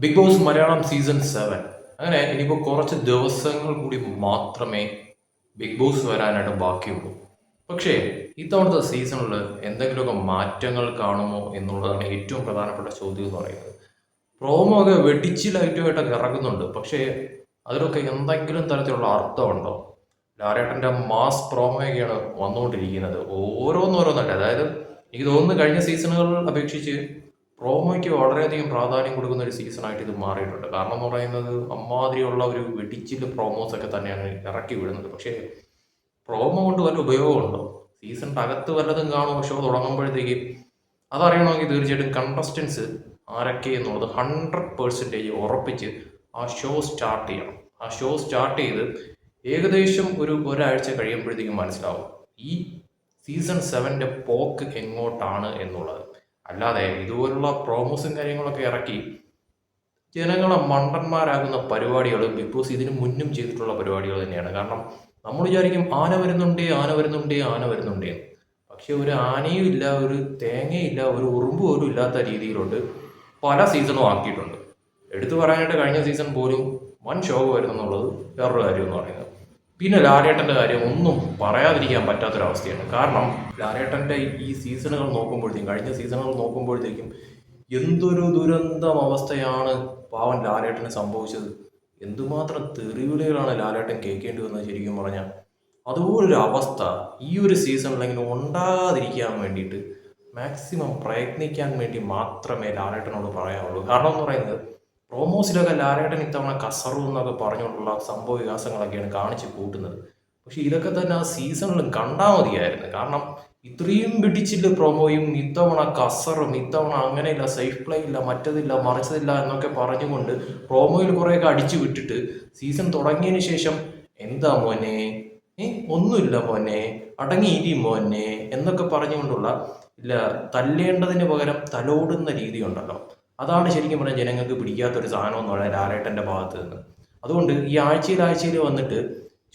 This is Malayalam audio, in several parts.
Bigg Boss Malayalam season seven അങ്ങനെ ഇനിയിപ്പോൾ കുറച്ച് ദിവസങ്ങൾ കൂടി മാത്രമേ ബിഗ് ബോസ് വരാനായിട്ട് ബാക്കിയുള്ളൂ. പക്ഷേ ഇത്തവണത്തെ സീസണിൽ എന്തെങ്കിലുമൊക്കെ മാറ്റങ്ങൾ കാണുമോ എന്നുള്ളതാണ് ഏറ്റവും പ്രധാനപ്പെട്ട ചോദ്യം എന്ന് പറയുന്നത്. പ്രോമോ ഒക്കെ വെടിച്ച് ലൈറ്റുമായിട്ടൊക്കെ ഇറങ്ങുന്നുണ്ട്. പക്ഷേ അതിലൊക്കെ എന്തെങ്കിലും തരത്തിലുള്ള അർത്ഥമുണ്ടോ? ലാലേട്ടന്റെ മാസ് പ്രോമോയൊക്കെയാണ് വന്നുകൊണ്ടിരിക്കുന്നത്. ഓരോന്നോരോന്നല്ല അതായത് എനിക്ക് തോന്നുന്നു കഴിഞ്ഞ സീസണുകൾ അപേക്ഷിച്ച് പ്രോമോയ്ക്ക് വളരെയധികം പ്രാധാന്യം കൊടുക്കുന്ന ഒരു സീസണായിട്ട് ഇത് മാറിയിട്ടുണ്ട്. കാരണം എന്ന് പറയുന്നത് അമ്മാതിരിയുള്ള ഒരു വെടിച്ചിൽ പ്രോമോസ് ഒക്കെ തന്നെയാണ് ഇറക്കി വിടുന്നത്. പക്ഷേ പ്രോമോ കൊണ്ട് വല്ല ഉപയോഗമുണ്ടോ സീസണിന്റെ അകത്ത് വല്ലതും കാണും ഷോ തുടങ്ങുമ്പോഴത്തേക്ക് അതറിയണമെങ്കിൽ തീർച്ചയായിട്ടും കണ്ടസ്റ്റൻസ് ആരൊക്കെ എന്നുള്ളത് ഹൺഡ്രഡ് പേഴ്സന്റേജ് ഉറപ്പിച്ച് ആ ഷോ സ്റ്റാർട്ട് ചെയ്യണം. ആ ഷോ സ്റ്റാർട്ട് ചെയ്ത് ഏകദേശം ഒരു ഒരാഴ്ച കഴിയുമ്പോഴത്തേക്കും മനസ്സിലാവും ഈ സീസൺ സെവന്റെ പോക്ക് എങ്ങോട്ടാണ് എന്നുള്ളത്. അല്ലാതെ ഇതുപോലുള്ള പ്രോമോസും കാര്യങ്ങളൊക്കെ ഇറക്കി ജനങ്ങളെ മണ്ടന്മാരാകുന്ന പരിപാടികൾ ബിഗ് ബോസ് ഇതിനു മുന്നും ചെയ്തിട്ടുള്ള പരിപാടികൾ തന്നെയാണ്. കാരണം നമ്മൾ വിചാരിക്കും ആന വരുന്നുണ്ടേ ആന വരുന്നുണ്ടേ ആന വരുന്നുണ്ടേ. പക്ഷെ ഒരു ആനയും ഇല്ല ഒരു തേങ്ങയില്ല ഒരു ഉറുമ്പ് പോലും ഇല്ലാത്ത രീതിയിലോട്ട് പല സീസണും ആക്കിയിട്ടുണ്ട്. എടുത്തു പറയാനായിട്ട് കഴിഞ്ഞ സീസൺ പോലും വൻ ഷോ വരുന്നുള്ളത് വേറൊരു കാര്യം എന്ന് പറയുന്നത്. പിന്നെ ലാലേട്ടന്റെ കാര്യം ഒന്നും പറയാതിരിക്കാൻ പറ്റാത്തൊരവസ്ഥയാണ്. കാരണം ലാലേട്ടന്റെ ഈ സീസണുകൾ നോക്കുമ്പോഴത്തേക്കും കഴിഞ്ഞ സീസണുകൾ നോക്കുമ്പോഴത്തേക്കും എന്തൊരു ദുരന്തം അവസ്ഥയാണ് പാവൻ ലാലേട്ടന് സംഭവിച്ചത്. എന്തുമാത്രം തെറിവിളികളാണ് ലാലേട്ടൻ കേൾക്കേണ്ടി വന്നത് ശരിക്കും പറഞ്ഞാൽ. അതുപോലൊരു അവസ്ഥ ഈ ഒരു സീസണിലെങ്കിലും ഉണ്ടാകാതിരിക്കാൻ വേണ്ടിയിട്ട് മാക്സിമം പ്രയത്നിക്കാൻ വേണ്ടി മാത്രമേ ലാലേട്ടനോട് പറയാനുള്ളൂ. കാരണം എന്ന് പറയുന്നത് പ്രോമോസിലൊക്കെ ലാലേട്ടൻ ഇത്തവണ കസറു എന്നൊക്കെ പറഞ്ഞുകൊണ്ടുള്ള സംഭവ വികാസങ്ങളൊക്കെയാണ് കാണിച്ച് കൂട്ടുന്നത്. പക്ഷെ ഇതൊക്കെ തന്നെ ആ സീസണിലും കണ്ടാൽ മതിയായിരുന്നു. കാരണം ഇത്രയും പിടിച്ചില്ല പ്രൊമോയും ഇത്തവണ കസറും ഇത്തവണ അങ്ങനെയില്ല സേഫ് പ്ലേ ഇല്ല മറ്റതില്ല മറിച്ചതില്ല എന്നൊക്കെ പറഞ്ഞുകൊണ്ട് പ്രൊമോയിൽ കുറേയൊക്കെ അടിച്ചു വിട്ടിട്ട് സീസൺ തുടങ്ങിയതിന് ശേഷം എന്താ മോനെ? ഏ ഒന്നുമില്ല മോനെ. അടങ്ങിയിരി മോനെ എന്നൊക്കെ പറഞ്ഞുകൊണ്ടുള്ള ഇല്ല തല്ലേണ്ടതിന് പകരം തലോടുന്ന രീതി ഉണ്ടല്ലോ അതാണ് ശരിക്കും പറഞ്ഞാൽ ജനങ്ങൾക്ക് പിടിക്കാത്തൊരു സാധനം എന്ന് പറയുന്നത് ലാലേട്ടന്റെ ഭാഗത്ത് നിന്ന്. അതുകൊണ്ട് ഈ ആഴ്ചയിൽ ആഴ്ചയിൽ വന്നിട്ട്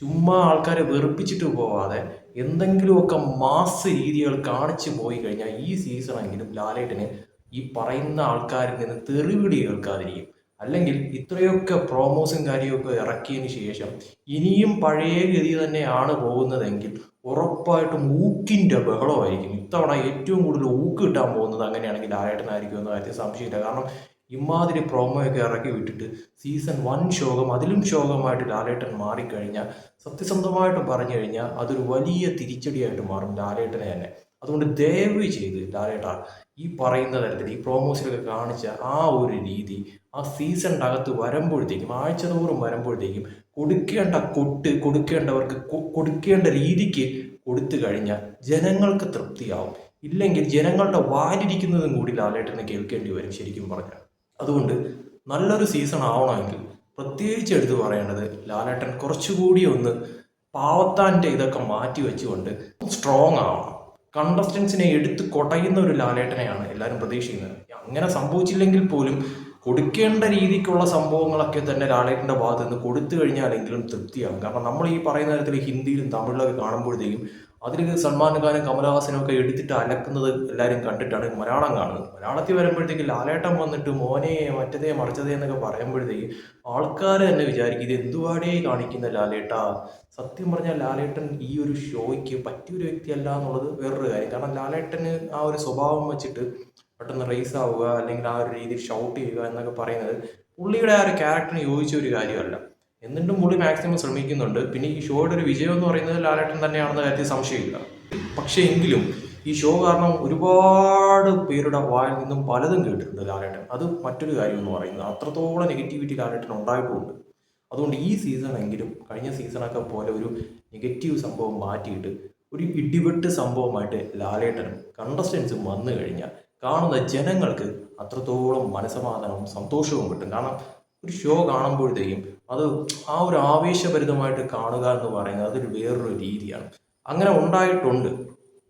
ചുമ്മാ ആൾക്കാരെ വെറുപ്പിച്ചിട്ട് പോവാതെ എന്തെങ്കിലുമൊക്കെ മാസ് രീതികൾ കാണിച്ചു പോയി കഴിഞ്ഞാൽ ഈ സീസണെങ്കിലും ലാലേട്ടന് ഈ പറയുന്ന ആൾക്കാരിൽ നിന്ന് തെറിവിടി കേൾക്കാതിരിക്കും അല്ലെങ്കിൽ ഇത്രയൊക്കെ പ്രോമോസും കാര്യമൊക്കെ ഇറക്കിയതിന് ശേഷം ഇനിയും പഴയ ഗതി തന്നെയാണ് പോകുന്നതെങ്കിൽ ഉറപ്പായിട്ടും ഊക്കിന്റെ ബഹളമായിരിക്കും. ഇത്തവണ ഏറ്റവും കൂടുതൽ ഊക്ക് കിട്ടാൻ പോകുന്നത് അങ്ങനെയാണെങ്കിൽ ലാലേട്ടനായിരിക്കും എന്ന കാര്യത്തിൽ സംശയമില്ല. കാരണം ഇമാതിരി പ്രോമോയൊക്കെ ഇറക്കി വിട്ടിട്ട് സീസൺ വൺ ശോകം അതിലും ശോകമായിട്ട് ലാലേട്ടൻ മാറിക്കഴിഞ്ഞാൽ സത്യസന്ധമായിട്ട് പറഞ്ഞു കഴിഞ്ഞാൽ അതൊരു വലിയ തിരിച്ചടിയായിട്ട് മാറും ലാലേട്ടനെ തന്നെ. അതുകൊണ്ട് ദയവ് ചെയ്ത് ലാലേട്ട ഈ പറയുന്ന തരത്തിൽ ഈ പ്രോമോസിലൊക്കെ കാണിച്ച ആ ഒരു രീതി ആ സീസണിന്റെ അകത്ത് വരുമ്പോഴത്തേക്കും ആഴ്ച തോറും വരുമ്പോഴത്തേക്കും കൊടുക്കേണ്ട കൊട്ട് കൊടുക്കേണ്ടവർക്ക് കൊടുക്കേണ്ട രീതിക്ക് കൊടുത്തു കഴിഞ്ഞാൽ ജനങ്ങൾക്ക് തൃപ്തിയാവും. ഇല്ലെങ്കിൽ ജനങ്ങളുടെ വാലിരിക്കുന്നതും കൂടി ലാലേട്ടനെ കേൾക്കേണ്ടി വരും ശരിക്കും പറഞ്ഞാൽ. അതുകൊണ്ട് നല്ലൊരു സീസൺ ആവണമെങ്കിൽ പ്രത്യേകിച്ച് എടുത്തു പറയേണ്ടത് ലാലേട്ടൻ കുറച്ചുകൂടി ഒന്ന് പാവത്താന്റെ ഇതൊക്കെ മാറ്റി വെച്ചുകൊണ്ട് സ്ട്രോങ് ആവണം. കണ്ടസ്റ്റൻസിനെ എടുത്ത് കൊടയുന്ന ഒരു ലാലേട്ടനെയാണ് എല്ലാവരും പ്രതീക്ഷിക്കുന്നത്. അങ്ങനെ സംഭവിച്ചില്ലെങ്കിൽ പോലും കൊടുക്കേണ്ട രീതിക്കുള്ള സംഭവങ്ങളൊക്കെ തന്നെ ലാലേട്ടന്റെ ഭാഗത്ത് നിന്ന് കൊടുത്തു കഴിഞ്ഞാലെങ്കിലും തൃപ്തിയാകും. കാരണം നമ്മൾ ഈ പറയുന്ന തരത്തിൽ ഹിന്ദിയിലും തമിഴിലൊക്കെ കാണുമ്പോഴത്തേക്കും അതിൽ സൽമാൻ ഖാനും കമലഹാസനും ഒക്കെ എടുത്തിട്ട് അലക്കുന്നത് എല്ലാവരും കണ്ടിട്ടാണ് മലയാളം കാണുന്നത്. മലയാളത്തിൽ വരുമ്പോഴത്തേക്ക് ലാലേട്ടൻ വന്നിട്ട് മോനെ മറ്റതേ മറിച്ചതേ എന്നൊക്കെ പറയുമ്പോഴത്തേക്ക് ആൾക്കാർ തന്നെ വിചാരിക്കും ഇത് എന്തുവാടേ കാണിക്കുന്ന ലാലേട്ട? സത്യം പറഞ്ഞാൽ ലാലേട്ടൻ ഈ ഒരു ഷോയ്ക്ക് പറ്റിയൊരു വ്യക്തിയല്ല എന്നുള്ളത് വേറൊരു കാര്യം. കാരണം ലാലേട്ടന് ആ ഒരു സ്വഭാവം വെച്ചിട്ട് പെട്ടെന്ന് റേസ് ആവുക അല്ലെങ്കിൽ ആ ഒരു രീതിയിൽ ഷൗട്ട് ചെയ്യുക എന്നൊക്കെ പറയുന്നത് പുള്ളിയുടെ ആ ഒരു ക്യാരക്ടറിന് യോജിച്ച ഒരു കാര്യമല്ല. എന്നിട്ടും പുള്ളി മാക്സിമം ശ്രമിക്കുന്നുണ്ട്. പിന്നെ ഈ ഷോയുടെ ഒരു വിജയം എന്ന് പറയുന്നത് ലാലേട്ടൻ തന്നെയാണെന്ന കാര്യത്തിൽ സംശയമില്ല. പക്ഷേ എങ്കിലും ഈ ഷോ കാരണം ഒരുപാട് പേരുടെ വായിൽ നിന്നും പലതും കേട്ടിട്ടുണ്ട് ലാലേട്ടൻ. അത് മറ്റൊരു കാര്യം എന്ന് പറയുന്നത് അത്രത്തോളം നെഗറ്റിവിറ്റി ലാലേട്ടൻ ഉണ്ടായിട്ടുമുണ്ട് അതുകൊണ്ട് ഈ സീസണെങ്കിലും കഴിഞ്ഞ സീസണൊക്കെ പോലെ ഒരു നെഗറ്റീവ് സംഭവം മാറ്റിയിട്ട് ഒരു ഇടിവെട്ട് സംഭവമായിട്ട് ലാലേട്ടനും കണ്ടസ്റ്റൻസും വന്നു കഴിഞ്ഞാൽ കാണുന്ന ജനങ്ങൾക്ക് അത്രത്തോളം മനസമാധാനവും സന്തോഷവും കിട്ടും. കാരണം ഒരു ഷോ കാണുമ്പോഴത്തേക്കും അത് ആ ഒരു ആവേശഭരിതമായിട്ട് കാണുക എന്ന് പറയുന്നത് അതൊരു വേറൊരു രീതിയാണ്. അങ്ങനെ ഉണ്ടായിട്ടുണ്ട്.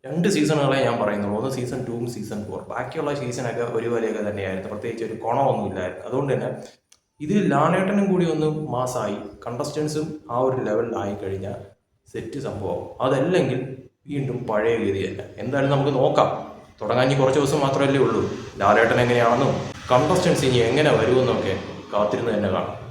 രണ്ട് സീസണുകളെ ഞാൻ പറയുന്നുള്ളൂ. ഒന്ന് സീസൺ ടൂവും സീസൺ ഫോർ ബാക്കിയുള്ള സീസണൊക്കെ ഒരുപോലെയൊക്കെ തന്നെയായിരുന്നു. പ്രത്യേകിച്ച് ഒരു കുണമൊന്നുമില്ലായിരുന്നു അതുകൊണ്ട് തന്നെ ഇതിൽ ലാലേട്ടനും കൂടി ഒന്ന് മാസമായി കണ്ടസ്റ്റൻസും ആ ഒരു ലെവലിലായി കഴിഞ്ഞാൽ സെറ്റ് സംഭവം. അതല്ലെങ്കിൽ വീണ്ടും പഴയ ഗതി തന്നെ. എന്തായാലും നമുക്ക് നോക്കാം. തുടങ്ങാൻ ഇനി കുറച്ച് ദിവസം മാത്രമല്ലേ ഉള്ളൂ. ലാലേട്ടൻ എങ്ങനെയാണെന്നും കണ്ടസ്റ്റൻസ് ഇനി എങ്ങനെ വരുമെന്നൊക്കെ കാത്തിരുന്ന് തന്നെ കാണാം.